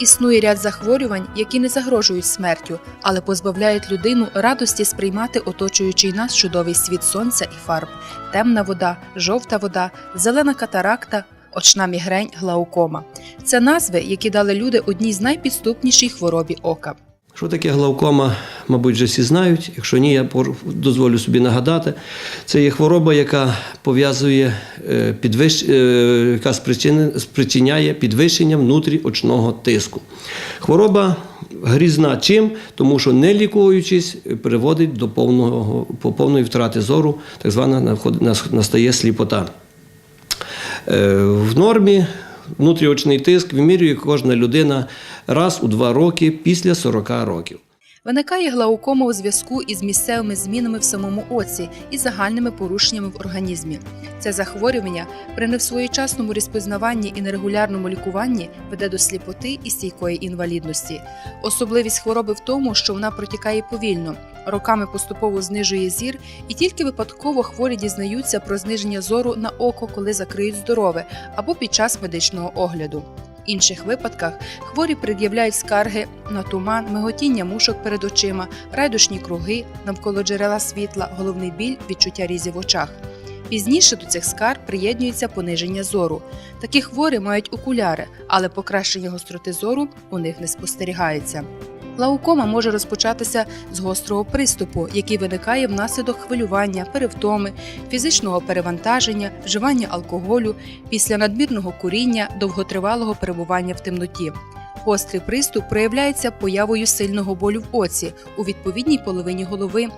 Існує ряд захворювань, які не загрожують смертю, але позбавляють людину радості сприймати оточуючий нас чудовий світ сонця і фарб, темна вода, жовта вода, зелена катаракта, очна мігрень, глаукома. Це назви, які дали люди одній з найпідступніших хворобі ока. Що таке глаукома, мабуть, вже всі знають. Якщо ні, я дозволю собі нагадати. Це є хвороба, яка пов'язує е, підвищ... е, яка спричиняє підвищення внутріочного тиску. Хвороба грізна чим? Тому що не лікуючись, приводить до повного, повної втрати зору, так звана настає сліпота. Е, В нормі внутріочний тиск вимірює кожна людина раз у два роки після 40 років. Виникає глаукома у зв'язку із місцевими змінами в самому оці і загальними порушеннями в організмі. Це захворювання при невсвоєчасному розпізнаванні і нерегулярному лікуванні веде до сліпоти і стійкої інвалідності. Особливість хвороби в тому, що вона протікає повільно, роками поступово знижує зір, і тільки випадково хворі дізнаються про зниження зору на око, коли закриють здорове або під час медичного огляду. Інших випадках хворі пред'являють скарги на туман, миготіння мушок перед очима, райдушні круги, навколо джерела світла, головний біль, відчуття різі в очах. Пізніше до цих скарг приєднується пониження зору. Такі хворі мають окуляри, але покращення гостроти зору у них не спостерігається. Глаукома може розпочатися з гострого приступу, який виникає внаслідок хвилювання, перевтоми, фізичного перевантаження, вживання алкоголю, після надмірного куріння, довготривалого перебування в темноті. Гострий приступ проявляється появою сильного болю в оці у відповідній половині голови,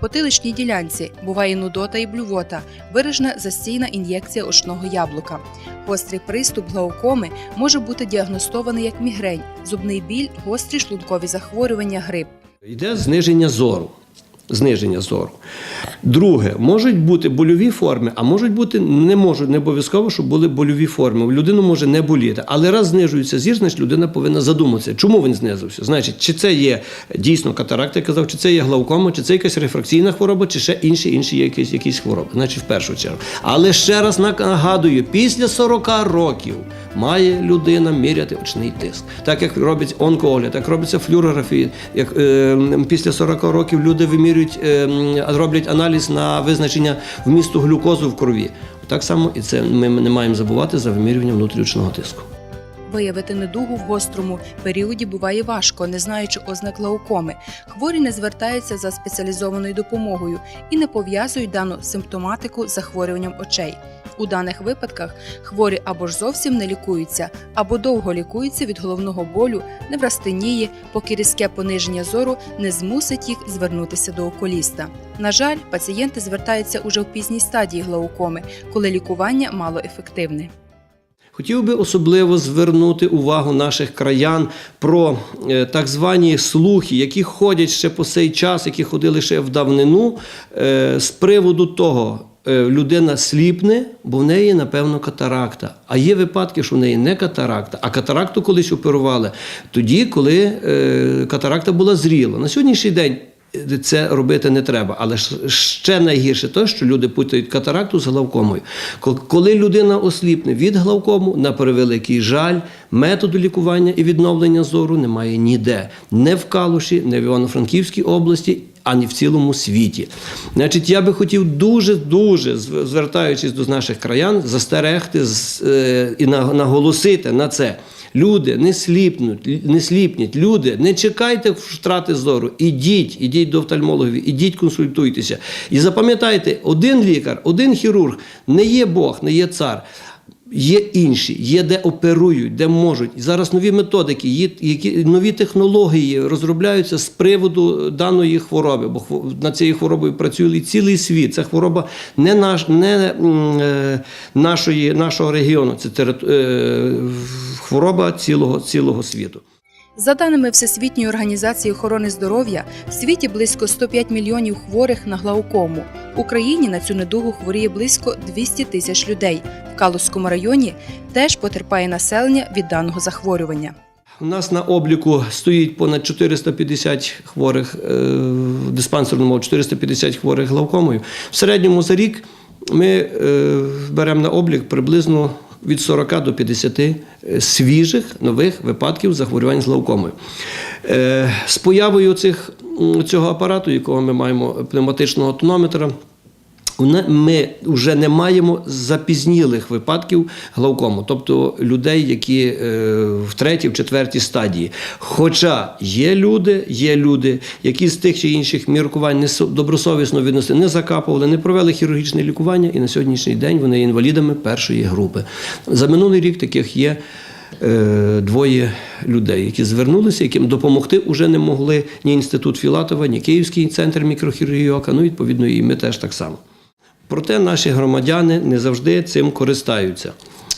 потиличній ділянці, буває нудота і блювота, виражена застійна ін'єкція очного яблука. Гострий приступ глаукоми може бути діагностований як мігрень, зубний біль, гострі шлункові захворювання, грип. Йде зниження зору. Зниження зору. Друге, можуть бути больові форми, а можуть бути не можуть, не обов'язково, щоб були больові форми. У людину може не боліти. Але раз знижується зір, значить людина повинна задуматися, чому він знизився. Значить, чи це є дійсно катаракта, я казав, чи це є глаукома, чи це якась рефракційна хвороба, чи ще інші інші якісь, якісь хвороби. Значить, в першу чергу. Але ще раз нагадую, після 40 років має людина міряти очний тиск. Так як робить онкоогляд, як робиться флюорографія, як е, після 40 років люди вимірюють, е, роблять аналіз на визначення вмісту глюкозу в крові. Так само і це ми не маємо забувати за вимірювання внутрішнього тиску. Виявити недугу в гострому періоді буває важко, не знаючи ознак глаукоми. Хворі не звертаються за спеціалізованою допомогою і не пов'язують дану симптоматику з захворюванням очей. У даних випадках хворі або ж зовсім не лікуються, або довго лікуються від головного болю, неврастенії, поки різке пониження зору не змусить їх звернутися до окуліста. На жаль, пацієнти звертаються уже в пізній стадії глаукоми, коли лікування малоефективне. Хотів би особливо звернути увагу наших краян про е, так звані слухи, які ходять ще по цей час, які ходили ще в давнину, е, з приводу того. Е, Людина сліпне, бо в неї, напевно, катаракта. А є випадки, що в неї не катаракта, а катаракту колись оперували тоді, коли е, катаракта була зріла. На сьогоднішній день е, це робити не треба. Але ще найгірше те, що люди путають катаракту з главкомою. Коли людина осліпне від главкому, на превеликий жаль, методу лікування і відновлення зору немає ніде. Не в Калуші, не в Івано-Франківській області. Ані в цілому світі. Значить, я би хотів дуже, дуже звертаючись до наших краян, застерегти е, і наголосити на це. Люди не сліпнуть, не сліпніть. Люди, не чекайте втрати зору. Ідіть, ідіть до офтальмологів, ідіть, консультуйтеся. І запам'ятайте, один лікар, один хірург не є Бог, не є цар. Є інші, є де оперують, де можуть. Зараз нові методики, є які нові технології розробляються з приводу даної хвороби, бо над цією хворобою працює цілий світ. Це хвороба не наш, не е, нашої, нашого регіону, це е, хвороба цілого, цілого світу. За даними Всесвітньої організації охорони здоров'я, в світі близько 105 мільйонів хворих на глаукому. В Україні на цю недугу хворіє близько 200 тисяч людей. В Калузькому районі теж потерпає населення від даного захворювання. У нас на обліку стоїть понад 450 хворих е, в диспансерному 450 хворих глаукомою. В середньому за рік ми е, беремо на облік приблизно від 40 до 50 е, свіжих нових випадків захворювань з глаукомою. Е, З появою цих, цього апарату, якого ми маємо пневматичного тонометра, Ми вже не маємо запізнілих випадків глаукому, тобто людей, які е, в третій, в четвертій стадії. Хоча є люди, є люди, які з тих чи інших міркувань не со- добросовісно відносили, не закапували, не провели хірургічне лікування, і на сьогоднішній день вони є інвалідами першої групи. За минулий рік таких є. е, Двоє людей, які звернулися, яким допомогти вже не могли ні інститут Філатова, ні Київський центр мікрохірургії ока, ну відповідно і ми теж так само. Проте наші громадяни не завжди цим користаються.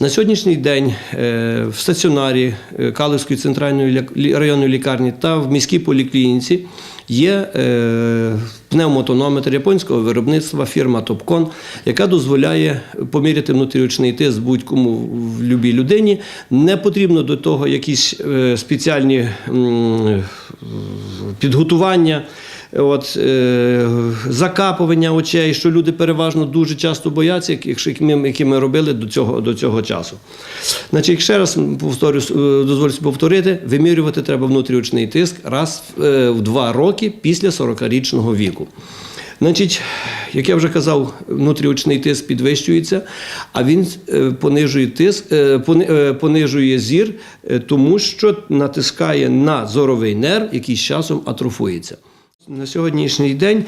На сьогоднішній день е, в стаціонарі е, центральної районної лікарні та в міській поліклініці є е, пневмотонометр японського виробництва фірма Топкон, яка дозволяє поміряти внутріочний тиск будь-кому в любій людині. Не потрібно до того якісь спеціальні підготування. От, е, закапування очей, що люди переважно дуже часто бояться, як- ми, які ми робили до цього, до цього часу. Значить, ще раз повторю, е, дозволю повторити, вимірювати треба внутріочний тиск раз е, в два роки після 40-річного віку. Значить, як я вже казав, внутріочний тиск підвищується, а він е, понижує тиск, е, пони- понижує зір, тому що натискає на зоровий нерв, який з часом атрофується. На сьогоднішній день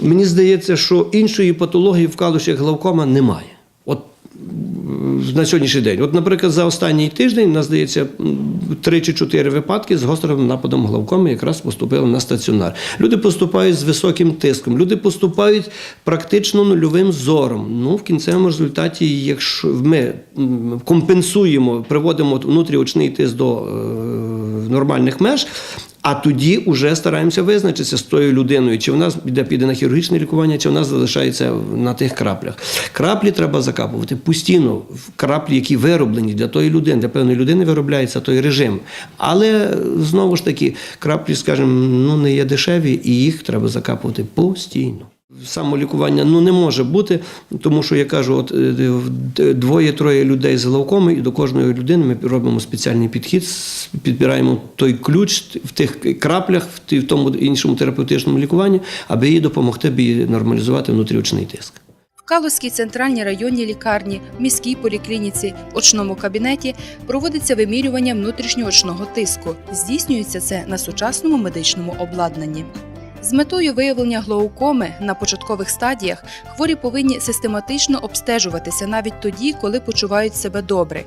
мені здається, що іншої патології в калушах главкома немає. От на сьогоднішній день. От, наприклад, за останній тиждень, нас здається, три чи чотири випадки з гострим нападом главкоми якраз поступили на стаціонар. Люди поступають з високим тиском, люди поступають практично нульовим зором. Ну, в кінцевому результаті, якщо ми компенсуємо, приводимо внутріочний тиск до е, нормальних меж. А тоді вже стараємося визначитися з тою людиною, чи вона піде, піде на хірургічне лікування, чи вона залишається на тих краплях. Краплі треба закапувати постійно, краплі, які вироблені для тої людини, для певної людини виробляється той режим. Але знову ж таки, краплі, скажімо, ну не є дешеві, і їх треба закапувати постійно. Самолікування ну не може бути, тому що я кажу, от е, двоє-троє людей з глаукоми, і до кожної людини ми робимо спеціальний підхід, підбираємо той ключ в тих краплях, в тому іншому терапевтичному лікуванні, аби їй допомогти їй нормалізувати внутріочний тиск. В Калузькій центральній районній лікарні, міській поліклініці, очному кабінеті проводиться вимірювання внутрішньоочного тиску. Здійснюється це на сучасному медичному обладнанні. З метою виявлення глаукоми на початкових стадіях хворі повинні систематично обстежуватися навіть тоді, коли почувають себе добре.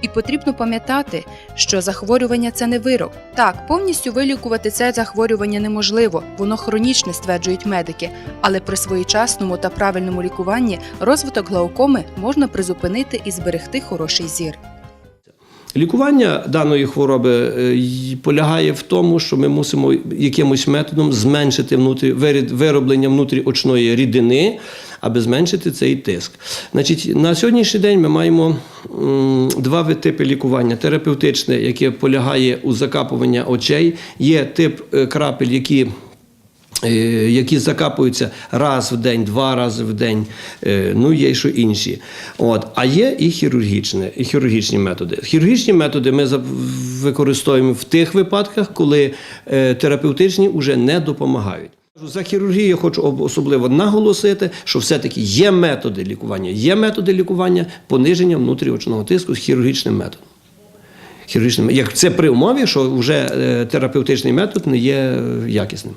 І потрібно пам'ятати, що захворювання це не вирок. Так, повністю вилікувати це захворювання неможливо, воно хронічне, стверджують медики, але при своєчасному та правильному лікуванні розвиток глаукоми можна призупинити і зберегти хороший зір. Лікування даної хвороби е, полягає в тому, що ми мусимо якимось методом зменшити внутрі, вироблення внутріочної рідини, аби зменшити цей тиск. Значить, на сьогоднішній день ми маємо два типи лікування: терапевтичне, яке полягає у закапуванні очей, є тип е, крапель, які які закапуються раз в день, два рази в день, е, ну є що інші. От. А є і хірургічне, і хірургічні методи. Хірургічні методи ми використовуємо в тих випадках, коли е, терапевтичні вже не допомагають. За хірургію я хочу особливо наголосити, що все-таки є методи лікування, є методи лікування пониження внутріочного тиску з хірургічним методом. Хірургічним, як це при умові, що вже е, терапевтичний метод не є е, якісним.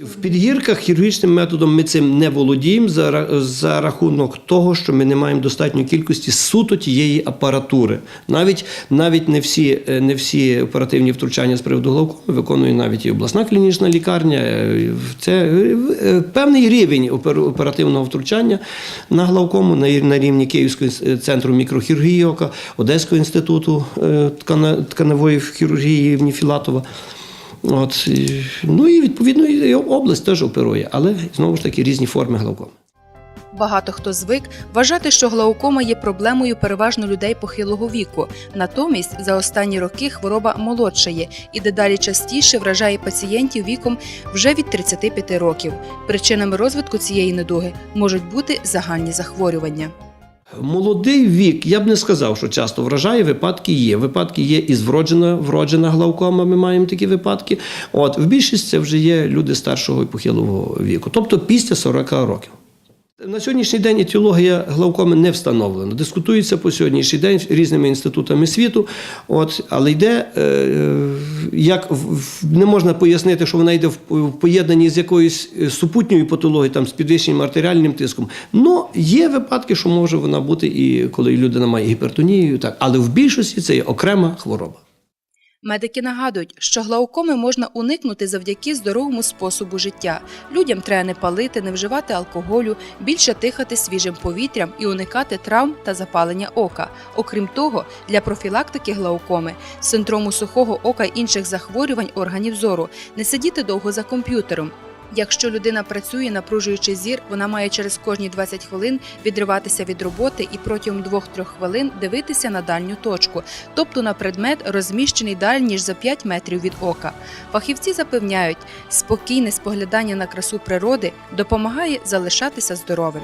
В підгірках хірургічним методом ми цим не володіємо за, за рахунок того, що ми не маємо достатньої кількості суто тієї апаратури. Навіть, навіть не, всі, е, не всі оперативні втручання з приводу глаукоми виконує навіть і обласна клінічна лікарня. Е, Це е, певний рівень опер- оперативного втручання на глаукому на, рівні Київського центру мікрохірургії ока, Одеського інституту тканевої хірургії імені Філатова. От, ну і відповідно і область теж оперує, але знову ж таки різні форми глаукоми. Багато хто звик вважати, що глаукома є проблемою переважно людей похилого віку. Натомість за останні роки хвороба молодшає і дедалі частіше вражає пацієнтів віком вже від 35 років. Причинами розвитку цієї недуги можуть бути загальні захворювання. Молодий вік, я б не сказав, що часто вражає, випадки є. Випадки є і вроджена, вроджена глаукома, ми маємо такі випадки. От, в більшість це вже є люди старшого і похилого віку, тобто після 40 років. На сьогоднішній день етіологія глаукоми не встановлена. Дискутується по сьогоднішній день різними інститутами світу. От, але йде, е, як не можна пояснити, що вона йде в, в поєднанні з якоюсь е, супутньою патологією, там, з підвищеним артеріальним тиском. Ну, є випадки, що може вона бути і коли людина має гіпертонію, так. але в більшості це є окрема хвороба. Медики нагадують, що глаукоми можна уникнути завдяки здоровому способу життя. Людям треба не палити, не вживати алкоголю, більше дихати свіжим повітрям і уникати травм та запалення ока. Окрім того, для профілактики глаукоми, синдрому сухого ока й інших захворювань органів зору не сидіти довго за комп'ютером. Якщо людина працює, напружуючи зір, вона має через кожні 20 хвилин відриватися від роботи і протягом 2-3 хвилин дивитися на дальню точку, тобто на предмет, розміщений далі ніж за 5 метрів від ока. Фахівці запевняють, спокійне споглядання на красу природи допомагає залишатися здоровим.